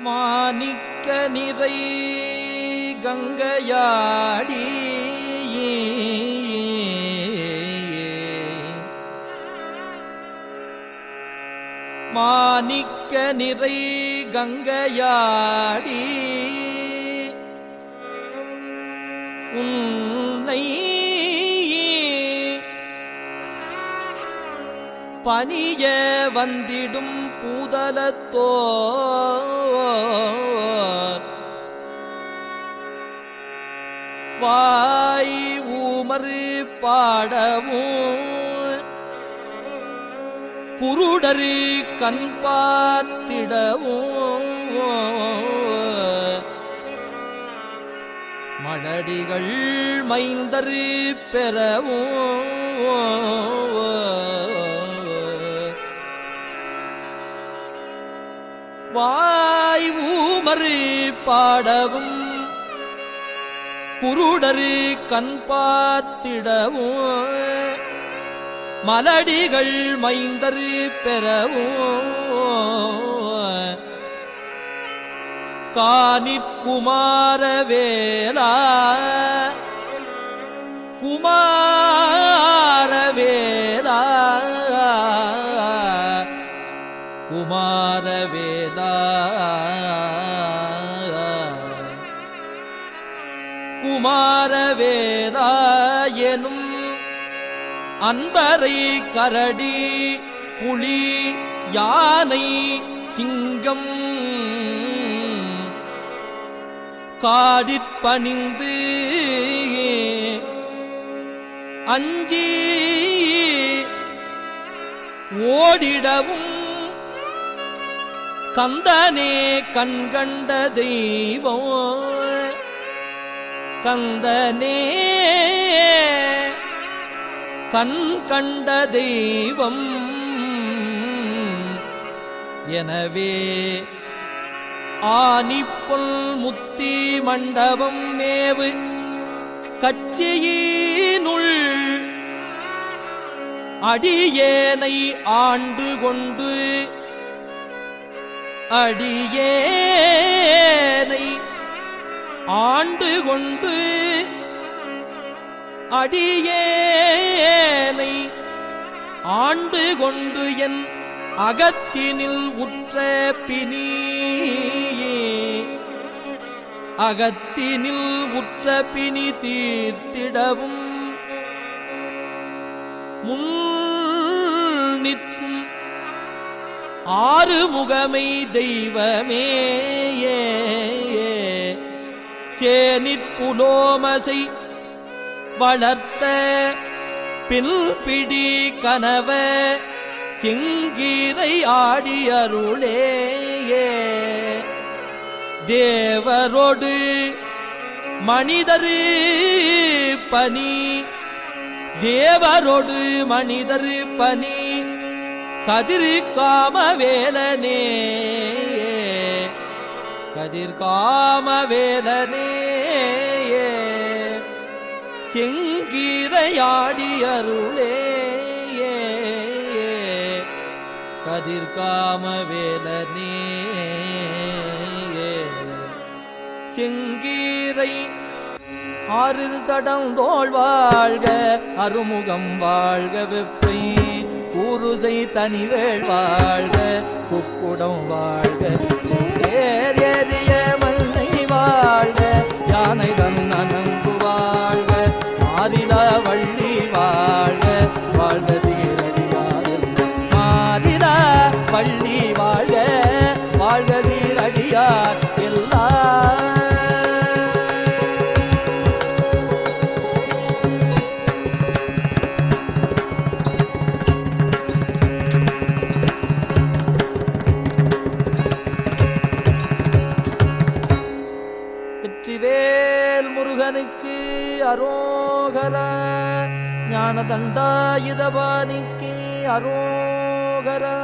மாணிக்க நிறை கங்கையாடி. மாணிக்க நிறை கங்கையாடி. பனிய வந்திடும் பூதலத்தோ வாய் ஊமறு பாடமும் குருடரு கண் பார்த்திடவும். மடடிகள் மைந்தரு பெறவும். ஊமறு பாடவும் குருடரு கண் பார்த்திடவும் மலடிகள் மைந்தரு பெறவும். காணிற்குமார வேலா குமார வேலா எனும் அன்பரை கரடி புலி யானை சிங்கம் காடிற்பணிந்து அஞ்சி ஓடிடவும் கந்தனே கண்கண்ட தெய்வம். கந்தனே. கண் கண்ட தெய்வம் எனவே ஆனிப்புல் முத்தி மண்டபம் மேவு கச்சியினுள் அடியேனை ஆண்டு கொண்டு அடியேனை ஆண்டு கொண்டு அடியேனை ஆண்டு கொண்டு என் அகத்தினில் உற்ற பினி அகத்தினில் உற்ற பிணி தீர்த்திடவும் முன் நிற்கும் ஆறு முகமை தெய்வமே. சேனிற்புலோமசை வளர்த்த பில்பிடி கனவ சிங்கீரை ஆடியருளேயே. தேவரோடு மனிதரு பனி தேவரோடு மனிதரு பனி கதிரு காம கதிர்காம கதிர் காம வேலனே செங்கீரையாடி அருளே கதிர் காம செங்கீரை ஆறு தடம் தோள் வாழ்க அருமுகம் வாழ்க வெப்பை ஊருசை தனிவேள் வாழ்க குக்குடம் வாழ்க. ஏர் வாழ்க யானை தன் அனங்கு வாழ்க மாறிலா வள்ளி வாழ்க வாழ்க சீரடி மாறிலா வள்ளி வாழ்க வாழ்க சீரடியார். முருகனுக்கு அரோகரா ஞானதண்டாயுதபாணிக்கு அரோகரா.